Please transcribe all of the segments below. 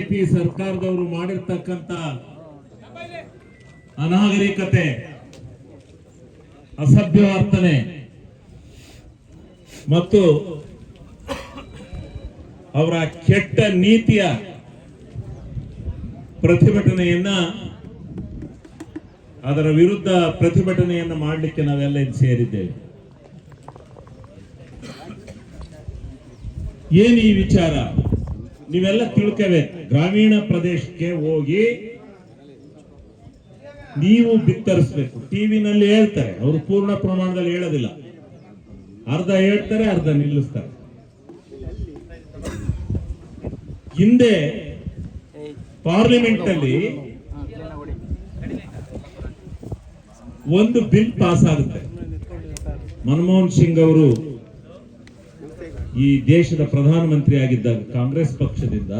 BJP ಸರ್ಕಾರದವರು ಮಾಡಿರ್ತಕ್ಕಂತ ಅನಾಗರಿಕತೆ, ಅಸಭ್ಯ ವರ್ತನೆ ಮತ್ತು ಅವರ ಕೆಟ್ಟ ನೀತಿಯ ಪ್ರತಿಭಟನೆಯನ್ನ, ಅದರ ವಿರುದ್ಧ ಪ್ರತಿಭಟನೆಯನ್ನ ಮಾಡಲಿಕ್ಕೆ ನಾವೆಲ್ಲ ಇಲ್ಲಿ ಸೇರಿದ್ದೇವೆ. ಏನು ಈ ವಿಚಾರ? ನೀವೆಲ್ಲ ತಿಳ್ಕೋಬೇಕು ಗ್ರಾಮೀಣ ಪ್ರದೇಶಕ್ಕೆ ಹೋಗಿ ನೀವು ಬಿತ್ತರಿಸ್ಬೇಕು. ಟಿವಿನಲ್ಲಿ ಹೇಳ್ತಾರೆ, ಅವರು ಪೂರ್ಣ ಪ್ರಮಾಣದಲ್ಲಿ ಹೇಳೋದಿಲ್ಲ. ಅರ್ಧ ಹೇಳ್ತಾರೆ, ಅರ್ಧ ನಿಲ್ಲಿಸ್ತಾರೆ. ಹಿಂದೆ ಪಾರ್ಲಿಮೆಂಟ್ ಅಲ್ಲಿ ಒಂದು ಬಿಲ್ ಪಾಸ್ ಆಗುತ್ತೆ. ಮನಮೋಹನ್ ಸಿಂಗ್ ಅವರು ಈ ದೇಶದ ಪ್ರಧಾನಮಂತ್ರಿ ಆಗಿದ್ದ ಕಾಂಗ್ರೆಸ್ ಪಕ್ಷದಿಂದ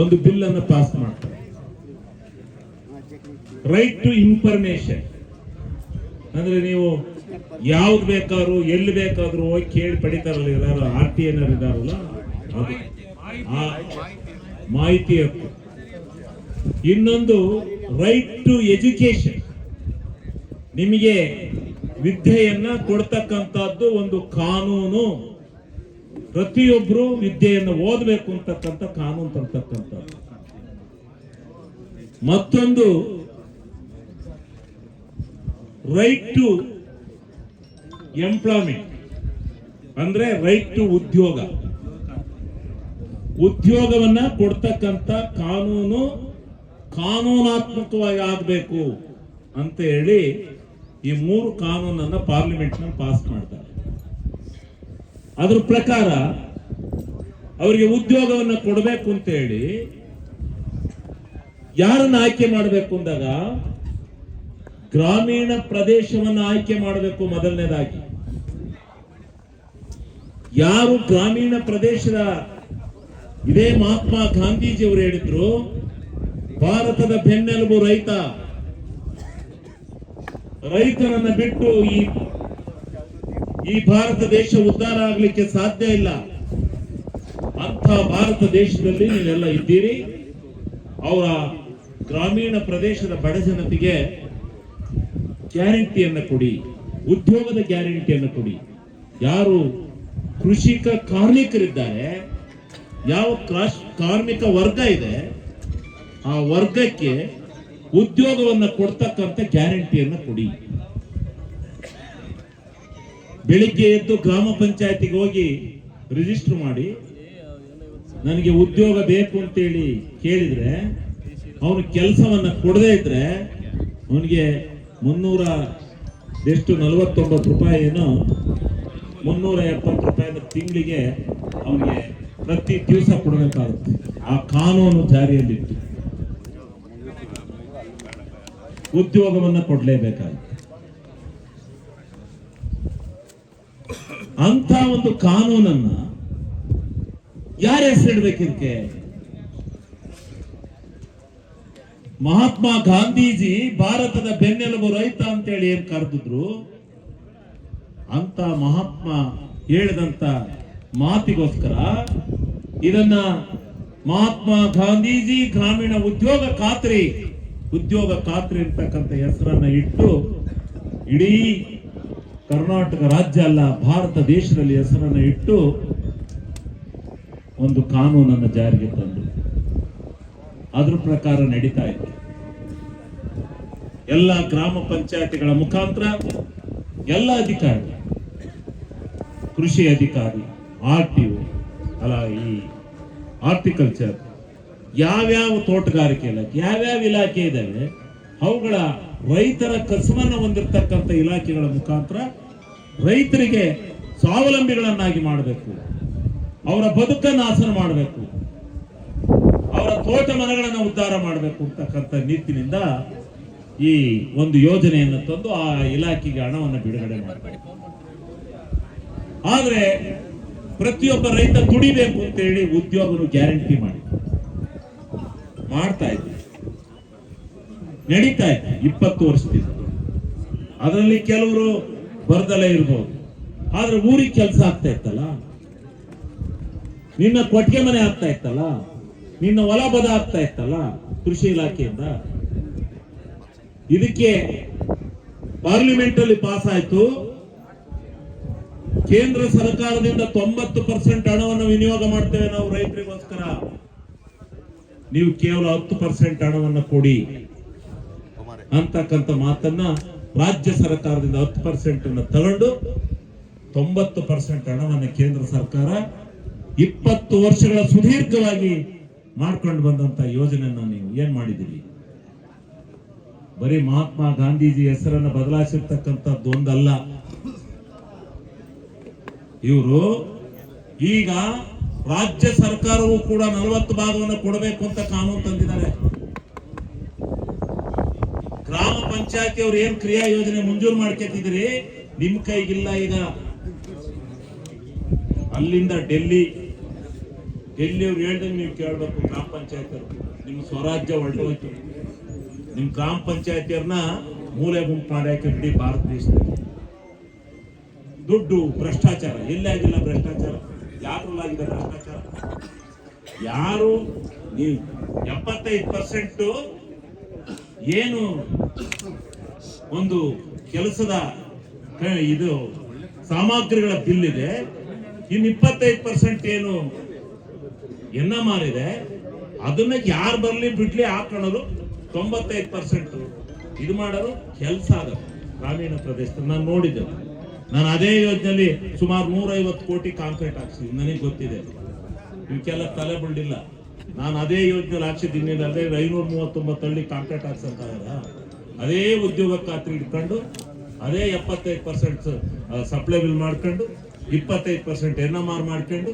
ಒಂದು ಬಿಲ್ ಅನ್ನು ಪಾಸ್ ಮಾಡ್ತಾರೆ. ರೈಟ್ ಟು ಇನ್ಫಾರ್ಮೇಶನ್ ಅಂದ್ರೆ ನೀವು ಯಾವ್ದು ಬೇಕಾದ್ರೂ, ಎಲ್ಲಿ ಬೇಕಾದ್ರೂ ಹೋಗಿ ಕೇಳಿ ಪಡಿತಾರಲ್ಲ, ಯಾರು ಆರ್ ಟಿ ಎನ್ ಇದಾರಲ್ಲ ಅದು ಮಾಹಿತಿ ಹಕ್ಕು. ಇನ್ನೊಂದು ರೈಟ್ ಟು ಎಜುಕೇಶನ್ ನಿಮಗೆ ವಿದ್ಯೆಯನ್ನ ಕೊಡ್ತಕ್ಕಂಥದ್ದು ಒಂದು ಕಾನೂನು. ಪ್ರತಿಯೊಬ್ಬರು ವಿದ್ಯೆಯನ್ನು ಓದಬೇಕು ಅಂತಕ್ಕಂಥ ಕಾನೂನು ತರ್ತಕ್ಕಂಥದ್ದು ಮತ್ತೊಂದು ರೈಟ್ ಟು ಎಂಪ್ಲಾಯ್ಮೆಂಟ್ ಅಂದ್ರೆ ರೈಟ್ ಟು ಉದ್ಯೋಗ. ಉದ್ಯೋಗವನ್ನ ಕೊಡ್ತಕ್ಕಂಥ ಕಾನೂನು ಕಾನೂನಾತ್ಮಕವಾಗಿ ಆಗಬೇಕು ಅಂತ ಹೇಳಿ ಈ ಮೂರು ಕಾನೂನನ್ನ ಪಾರ್ಲಿಮೆಂಟ್ನಲ್ಲಿ ಪಾಸ್ ಮಾಡ್ತಾರೆ. ಅದ್ರ ಪ್ರಕಾರ ಅವರಿಗೆ ಉದ್ಯೋಗವನ್ನು ಕೊಡಬೇಕು ಅಂತ ಹೇಳಿ ಯಾರನ್ನ ಆಯ್ಕೆ ಮಾಡಬೇಕು ಅಂದಾಗ ಗ್ರಾಮೀಣ ಪ್ರದೇಶವನ್ನ ಆಯ್ಕೆ ಮಾಡಬೇಕು ಮೊದಲನೇದಾಗಿ. ಯಾರು ಗ್ರಾಮೀಣ ಪ್ರದೇಶದ ಇದೇ ಮಹಾತ್ಮ ಗಾಂಧೀಜಿ ಅವರು ಹೇಳಿದ್ರು, ಭಾರತದ ಬೆನ್ನೆಲುಬು ರೈತ. ರೈತನನ್ನ ಬಿಟ್ಟು ಈ ಈ ಭಾರತ ದೇಶ ಉದ್ಧಾರ ಆಗ್ಲಿಕ್ಕೆ ಸಾಧ್ಯ ಇಲ್ಲ. ಅಂತ ಭಾರತ ದೇಶದಲ್ಲಿ ನೀವೆಲ್ಲ ಇದ್ದೀರಿ. ಅವರ ಗ್ರಾಮೀಣ ಪ್ರದೇಶದ ಬಡ ಜನತೆಗೆ ಗ್ಯಾರಂಟಿಯನ್ನ ಕೊಡಿ. ಉದ್ಯೋಗದ ಗ್ಯಾರಂಟಿಯನ್ನು ಕೊಡಿ. ಯಾರು ಕೃಷಿಕ ಕಾರ್ಮಿಕರಿದ್ದಾರೆ, ಯಾವ ಕಾರ್ಮಿಕ ವರ್ಗ ಇದೆ, ಆ ವರ್ಗಕ್ಕೆ ಉದ್ಯೋಗವನ್ನು ಕೊಡ್ತಕ್ಕಂಥ ಗ್ಯಾರಂಟಿಯನ್ನ ಕೊಡಿ. ಬೆಳಿಗ್ಗೆ ಎದ್ದು ಗ್ರಾಮ ಪಂಚಾಯತಿಗೆ ಹೋಗಿ ರಿಜಿಸ್ಟರ್ ಮಾಡಿ, ನನಗೆ ಉದ್ಯೋಗ ಬೇಕು ಅಂತೇಳಿ ಕೇಳಿದ್ರೆ, ಅವನು ಕೆಲಸವನ್ನ ಕೊಡದೇ ಇದ್ರೆ ಅವನಿಗೆ ಮುನ್ನೂರ ಎಷ್ಟು ನಲವತ್ತೊಂಬತ್ತು ರೂಪಾಯಿ ಏನು, ಮುನ್ನೂರ ಎಪ್ಪತ್ತು ರೂಪಾಯಿ ತಿಂಗಳಿಗೆ ಅವನಿಗೆ ಪ್ರತಿ ದಿವಸ ಕೊಡಬೇಕಾಗುತ್ತೆ. ಆ ಕಾನೂನು ಜಾರಿಯಲ್ಲಿತ್ತು. ಉದ್ಯೋಗವನ್ನು ಕೊಡ್ಲೇಬೇಕಾಗುತ್ತೆ. ಅಂತ ಒಂದು ಕಾನೂನನ್ನ ಯಾರ ಹೆಸರಿಡ್ಬೇಕು ಇದಕ್ಕೆ ಮಹಾತ್ಮ ಗಾಂಧೀಜಿ ಭಾರತದ ಬೆನ್ನೆಲುಬು ರೈತ ಅಂತೇಳಿ ಏನ್ ಕರೆದಿದ್ರು? ಅಂತ ಮಹಾತ್ಮ ಹೇಳಿದಂತ ಮಾತಿಗೋಸ್ಕರ ಇದನ್ನ ಮಹಾತ್ಮ ಗಾಂಧೀಜಿ ಗ್ರಾಮೀಣ ಉದ್ಯೋಗ ಖಾತ್ರಿ ಉದ್ಯೋಗ ಖಾತ್ರಿ ಅಂತಕ್ಕಂಥ ಹೆಸರನ್ನ ಇಟ್ಟು ಇಡೀ ಕರ್ನಾಟಕ ರಾಜ್ಯ ಅಲ್ಲ, ಭಾರತ ದೇಶದಲ್ಲಿ ಹೆಸರನ್ನ ಇಟ್ಟು ಒಂದು ಕಾನೂನನ್ನು ಜಾರಿಗೆ ತಂದು ಅದ್ರ ಪ್ರಕಾರ ನಡೀತಾ ಇತ್ತು. ಎಲ್ಲ ಗ್ರಾಮ ಪಂಚಾಯತಿಗಳ ಮುಖಾಂತರ ಎಲ್ಲ ಅಧಿಕಾರಿ, ಕೃಷಿ ಅಧಿಕಾರಿ, ಆರ್ ಟಿ ಅಲ್ಲ ಈ ಆರ್ಟಿಕಲ್ಚರ್ ಯಾವ್ಯಾವ ತೋಟಗಾರಿಕೆ ಇಲಾಖೆ, ಯಾವ್ಯಾವ ಇಲಾಖೆ ಇದ್ದಾವೆ ಅವುಗಳ ರೈತರ ಕಸವನ್ನ ಹೊಂದಿರತಕ್ಕಂಥ ಇಲಾಖೆಗಳ ಮುಖಾಂತರ ರೈತರಿಗೆ ಸ್ವಾವಲಂಬಿಗಳನ್ನಾಗಿ ಮಾಡಬೇಕು. ಅವರ ಬದುಕನ್ನು ಆಸನ ಮಾಡಬೇಕು. ಅವರ ತೋಟ ಮನೆಗಳನ್ನು ಉದ್ಧಾರ ಮಾಡಬೇಕು ಅಂತಕ್ಕಂಥ ನಿಟ್ಟಿನಿಂದ ಈ ಒಂದು ಯೋಜನೆಯನ್ನು ತಂದು ಆ ಇಲಾಖೆಗೆ ಹಣವನ್ನು ಬಿಡುಗಡೆ ಮಾಡಬೇಕು. ಆದರೆ ಪ್ರತಿಯೊಬ್ಬ ರೈತ ದುಡಿಬೇಕು ಅಂತೇಳಿ ಉದ್ಯೋಗನು ಗ್ಯಾರಂಟಿ ಮಾಡಿ. ಮಾಡ್ತಾ ಇದ್ವಿ ನಡೀತಾ ಇದೆ, ಇಪ್ಪತ್ತು ವರ್ಷದಿಂದ. ಅದರಲ್ಲಿ ಕೆಲವರು ಬರ್ದಲೇ ಇರ್ಬೋದು. ಆದ್ರೆ ಊರಿಗೆ ಕೆಲಸ ಆಗ್ತಾ ಇತ್ತಲ್ಲ? ನಿನ್ನ ಕೊಟ್ಟಿಗೆ ಮನೆ ಆಗ್ತಾ ಇತ್ತಲ್ಲ? ನಿನ್ನ ಹೊಲ ಬದ ಆಗ್ತಾ ಇತ್ತಲ್ಲ ಕೃಷಿ ಇಲಾಖೆಯಿಂದ? ಇದಕ್ಕೆ ಪಾರ್ಲಿಮೆಂಟ್ ಅಲ್ಲಿ ಪಾಸ್ ಆಯ್ತು ಕೇಂದ್ರ ಸರ್ಕಾರದಿಂದ ತೊಂಬತ್ತು ಪರ್ಸೆಂಟ್ ಹಣವನ್ನು ವಿನಿಯೋಗ ಮಾಡ್ತೇವೆ ನಾವು ರೈತರಿಗೋಸ್ಕರ. ನೀವು ಕೇವಲ ಹತ್ತು ಪರ್ಸೆಂಟ್ ಹಣವನ್ನು ಕೊಡಿ. ಅಂತಕ್ಕಂಥ ಮಾತನ್ನ ರಾಜ್ಯ ಸರ್ಕಾರದಿಂದ ಹತ್ತು ಪರ್ಸೆಂಟ್ ತಗೊಂಡು ತೊಂಬತ್ತು ಪರ್ಸೆಂಟ್ ಹಣವನ್ನು ಕೇಂದ್ರ ಸರ್ಕಾರ ಇಪ್ಪತ್ತು ವರ್ಷಗಳ ಸುದೀರ್ಘವಾಗಿ ಮಾಡ್ಕೊಂಡು ಬಂದಂತ ಯೋಜನೆಯನ್ನ ನೀವು ಏನ್ ಮಾಡಿದಿರಿ ಬರೀ ಮಹಾತ್ಮ ಗಾಂಧೀಜಿ ಹೆಸರನ್ನ ಬದಲಾಯಿಸಿರ್ತಕ್ಕಂಥದ್ದು ಒಂದಲ್ಲ. ಇವರು ಈಗ ರಾಜ್ಯ ಸರ್ಕಾರವು ಕೂಡ ನಲವತ್ತು ಭಾಗವನ್ನು ಕೊಡಬೇಕು ಅಂತ ಕಾನೂನು ತಂದಿದ್ದಾರೆ. ಗ್ರಾಮ ಪಂಚಾಯತಿ ಅವ್ರು ಏನ್ ಕ್ರಿಯಾ ಯೋಜನೆ ಮಂಜೂರು ಮಾಡ್ಕೊತಿದ್ರಿ ನಿಮ್ ಕೈಗಿಲ್ಲ ಈಗ. ಅಲ್ಲಿಂದ ಡೆಲ್ಲಿ. ಡೆಲ್ಲಿ ಅವ್ರು ಹೇಳ್ದಂಗೆ ನೀವು ಕೇಳ್ಬೇಕು ಗ್ರಾಮ ಪಂಚಾಯತ್ ನಿಮ್ಮ ಸ್ವರಾಜ್ಯ ಹೊರಟೋಯ್ತು ನಿಮ್ ಗ್ರಾಮ ಪಂಚಾಯತಿಯವ್ರನ್ನ ಮೂಲೆ ಗುಂಪು ಮಾಡ್ಯಾಕೆ ಇಡೀ ಭಾರತ ದೇಶದಲ್ಲಿ. ದುಡ್ಡು, ಭ್ರಷ್ಟಾಚಾರ. ಎಲ್ಲಿ ಆಗಿಲ್ಲ ಭ್ರಷ್ಟಾಚಾರ? ಯಾರಲ್ಲಾಗಿದೆ ಭ್ರಷ್ಟಾಚಾರ? ಯಾರು ನೀವು ಎಪ್ಪತ್ತೈದು ಪರ್ಸೆಂಟ್ ಏನು ಒಂದು ಕೆಲಸದ ಇದು ಸಾಮಗ್ರಿಗಳ ಬಿಲ್ ಇದೆ. ಇನ್ನು ಇಪ್ಪತ್ತೈದು ಪರ್ಸೆಂಟ್ ಏನು ಎನ್ನ ಮಾರಿದೆ. ಅದನ್ನ ಯಾರು ಬರಲಿ ಬಿಡ್ಲಿ ಹಾಕೊಳ್ಳೋದು ತೊಂಬತ್ತೈದು ಪರ್ಸೆಂಟ್. ಇದು ಮಾಡೋದು ಕೆಲಸ ಆಗುತ್ತೆ ಗ್ರಾಮೀಣ ಪ್ರದೇಶದಲ್ಲಿ ನಾನು ನೋಡಿದ್ದೆ. ನಾನು ಅದೇ ಯೋಜನೆಯಲ್ಲಿ ಸುಮಾರು ನೂರೈವತ್ತು ಕೋಟಿ ಕಾಂಕ್ರೀಟ್ ಹಾಕ್ಸಿದ್ದೀನಿ. ನನಗೆ ಗೊತ್ತಿದೆ. ಇದಕ್ಕೆಲ್ಲ ತಲೆ ಬಿಡಲಿಲ್ಲ ನಾನು ಅದೇ ಯೋಜನೆಯಲ್ಲಿ ಹಾಕ್ಸಿದ್ದೀನಿ. ಅದೇ ಐನೂರ ಮೂವತ್ತೊಂಬತ್ತು ಹಳ್ಳಿ ಕಾಂಕ್ರೀಟ್ ಹಾಕ್ಸಕ್ಕಾಗಲ್ಲ ಅದೇ ಉದ್ಯೋಗ ಖಾತ್ರಿ ಇಟ್ಕೊಂಡು, ಅದೇ ಎಪ್ಪತ್ತೈದು ಪರ್ಸೆಂಟ್ ಸಪ್ಲೈ ಬಿಲ್ ಮಾಡ್ಕೊಂಡು, ಇಪ್ಪತ್ತೈದು ಪರ್ಸೆಂಟ್ ಎನ್ ಎಂ ಆರ್ ಮಾಡ್ಕೊಂಡು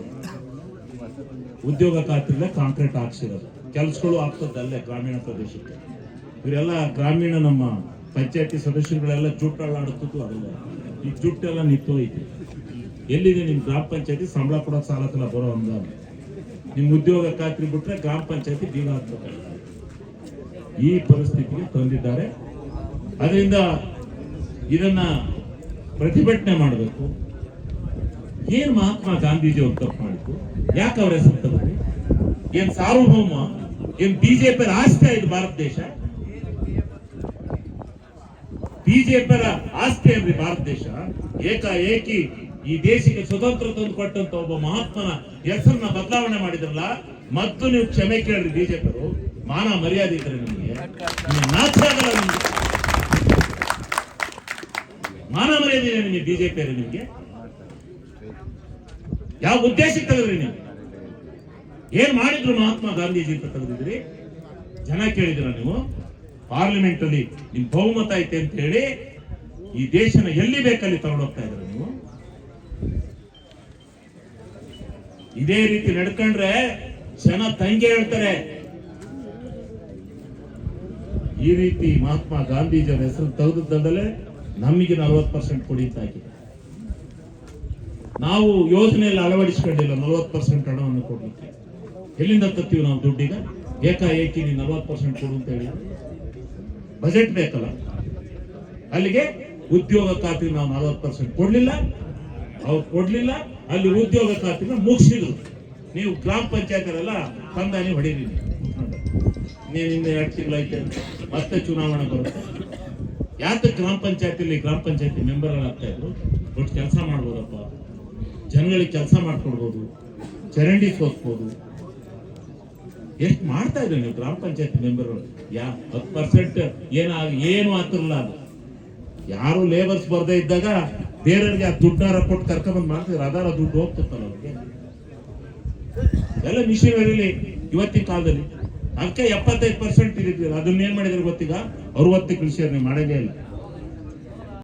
ಉದ್ಯೋಗ ಖಾತ್ರಿಲೇ ಕಾಂಕ್ರೀಟ್ ಹಾಕ್ಸಿರೋದು. ಕೆಲಸಗಳು ಆಗ್ತದಲ್ಲೇ ಗ್ರಾಮೀಣ ಪ್ರದೇಶಕ್ಕೆ. ಇವರೆಲ್ಲ ಗ್ರಾಮೀಣ ನಮ್ಮ ಪಂಚಾಯತಿ ಸದಸ್ಯರುಗಳೆಲ್ಲ ಜುಟ್ಟಳ್ಳಾಡುತ್ತಿದ್ದು ಅದಲ್ಲ. ಈ ಜುಟ್ಟೆಲ್ಲ ನಿಂತೋಯ್ತು ಎಲ್ಲಿದೆ ನಿಮ್ಮ ಗ್ರಾಮ ಪಂಚಾಯತಿ? ಸಂಬಳ ಕೊಡೋ ಸಾಲಕ್ಕೆಲ್ಲ ಬರೋ ಅನುದಾನ ನಿಮ್ಮ ಉದ್ಯೋಗ ಖಾತ್ರಿ ಬಿಟ್ರೆ ಗ್ರಾಮ ಪಂಚಾಯತಿ ಬೀಗ ಹಾಕ್ಬೇಕು ಈ ಪರಿಸ್ಥಿತಿಗೆ ತಂದಿದ್ದಾರೆ. ಅದರಿಂದ ಇದನ್ನ ಪ್ರತಿಭಟನೆ ಮಾಡಬೇಕು. ಏನ್ ಮಹಾತ್ಮ ಗಾಂಧೀಜಿ ಅವ್ರು ತಪ್ಪು ಮಾಡಿದ್ರು ಯಾಕೆ ಅವರ ಹೆಸರು ತಗೊಂಡ್ರಿ ಏನ್ ಸಾರ್ವಭೌಮ, ಏನ್ ಬಿಜೆಪಿ ಆಸ್ತಿ ಇದು ಭಾರತ ದೇಶ? ಬಿಜೆಪಿ ಆಸ್ತಿ ಅಂದ್ರೆ ಭಾರತ ದೇಶ? ಏಕಾಏಕಿ ಈ ದೇಶಕ್ಕೆ ಸ್ವತಂತ್ರ ತಂದು ಕೊಟ್ಟಂತ ಒಬ್ಬ ಮಹಾತ್ಮನ ಹೆಸರನ್ನ ಬದಲಾವಣೆ ಮಾಡಿದ್ರಲ್ಲ ಮತ್ತು ನೀವು ಕ್ಷಮೆ ಕೇಳ್ರಿ ಬಿಜೆಪಿಯವರು. ಮಾನ ಮರ್ಯಾದೆ ಇದ್ರೆ ನಿಮಗೆ. ಮಾನ ನಿಮಗೆ ಬಿಜೆಪಿ ನಿಮಗೆ ಯಾವ ಉದ್ದೇಶಕ್ಕೆ ತೆಗೆದ್ರಿ ನೀವು? ಏನ್ ಮಾಡಿದ್ರು ಮಹಾತ್ಮ ಗಾಂಧೀಜಿ ಅಂತ ತೆಗೆದಿದ್ರಿ ಜನ ಕೇಳಿದ್ರ ನೀವು? ಪಾರ್ಲಿಮೆಂಟ್ ಅಲ್ಲಿ ನಿಮ್ ಬಹುಮತ ಐತೆ ಅಂತ ಹೇಳಿ ಈ ದೇಶನ ಎಲ್ಲಿ ಬೇಕಲ್ಲಿ ತಗೊಂಡೋಗ್ತಾ ಇದ್ರ ನೀವು? ಇದೇ ರೀತಿ ನಡ್ಕೊಂಡ್ರೆ ಜನ ತಂಗೆ ಹೇಳ್ತಾರೆ ಈ ರೀತಿ ಮಹಾತ್ಮ ಗಾಂಧೀಜಿಯವರ ಹೆಸರು ತೆಗೆದದ್ದಲ್ಲೇ ನಮಗೆ ನಲವತ್ತು ಪರ್ಸೆಂಟ್ ಕೊಡಿ ಅಂತ ಹಾಕಿದೆ ನಾವು ಯೋಜನೆಯಲ್ಲಿ ಅಳವಡಿಸ್ಕೊಂಡಿಲ್ಲ, ನಲವತ್ತು ಪರ್ಸೆಂಟ್ ಹಣವನ್ನು ಕೊಡಲಿಕ್ಕೆ. ಎಲ್ಲಿಂದ ತರ್ತೀವಿ ನಾವು ದುಡ್ಡಿಗ ಏಕಾಏಕಿ ನೀವು ನಲವತ್ತು ಪರ್ಸೆಂಟ್ ಕೊಡು ಅಂತ ಹೇಳಿ ಬಜೆಟ್ ಬೇಕಲ್ಲ. ಅಲ್ಲಿಗೆ ಉದ್ಯೋಗ ಖಾತ್ರಿ ನಾವು ನಲವತ್ತು ಪರ್ಸೆಂಟ್ ಕೊಡಲಿಲ್ಲ. ಅವ್ರು ಕೊಡಲಿಲ್ಲ. ಅಲ್ಲಿ ಉದ್ಯೋಗ ಖಾತ್ರಿನ ಮುಗಿಸಿದ್ರು. ನೀವು ಗ್ರಾಮ ಪಂಚಾಯತರೆಲ್ಲ ತಂದಾನಿ ಹೊಡೀರಿ ನೀವು ಇನ್ನು ಎರಡು ತಿಂಗಳೈತೆ ಮತ್ತೆ ಚುನಾವಣೆ ಬರುತ್ತೆ. ಯಾತ ಗ್ರಾಮ ಪಂಚಾಯತಿಲಿ ಗ್ರಾಮ ಪಂಚಾಯತಿ ಮೆಂಬರ್ಗಳಾಗ್ತಾ ಇದ್ರು? ಒಟ್ಟು ಕೆಲಸ ಮಾಡ್ಬೋದಪ್ಪ. ಜನಗಳಿಗೆ ಕೆಲಸ ಮಾಡ್ಕೊಡ್ಬೋದು. ಚರಂಡಿ ಸೋಸ್ಬೋದು ಎಷ್ಟು ಮಾಡ್ತಾ ಇದ್ರಿ ನೀವು ಗ್ರಾಮ ಪಂಚಾಯತಿ ಮೆಂಬರ್ಗಳು ಯಾ, ಹತ್ತು ಪರ್ಸೆಂಟ್ ಏನಾಗ ಏನು ಆಗ್ತಿರಲ್ಲ ಅದು. ಯಾರು ಲೇಬರ್ಸ್ ಬರ್ದೇ ಇದ್ದಾಗ ಬೇರೆಯವ್ರಿಗೆ ಆ ದುಡ್ಡಾರ ಕೊಟ್ಟು ಕರ್ಕೊಂಡ್ಬಂದು ಮಾಡ್ತಿದ್ರು. ಅದಾರ ದುಡ್ಡು ಹೋಗ್ತಿರ್ತಲ್ಲ ಅವ್ರಿಗೆ. ಎಲ್ಲ ಮಿಷಿನರಿಲಿ ಇವತ್ತಿನ ಕಾಲದಲ್ಲಿ. ಅದಕ್ಕೆ ಎಪ್ಪತ್ತೈದು ಪರ್ಸೆಂಟ್ ಇದ್ದಿದ್ರು ಅದನ್ನ ಏನ್ ಮಾಡಿದ್ರು ಗೊತ್ತೀಗ? ಅರವತ್ತು ಕೃಷಿ ಮಾಡೋದೇ ಇಲ್ಲ.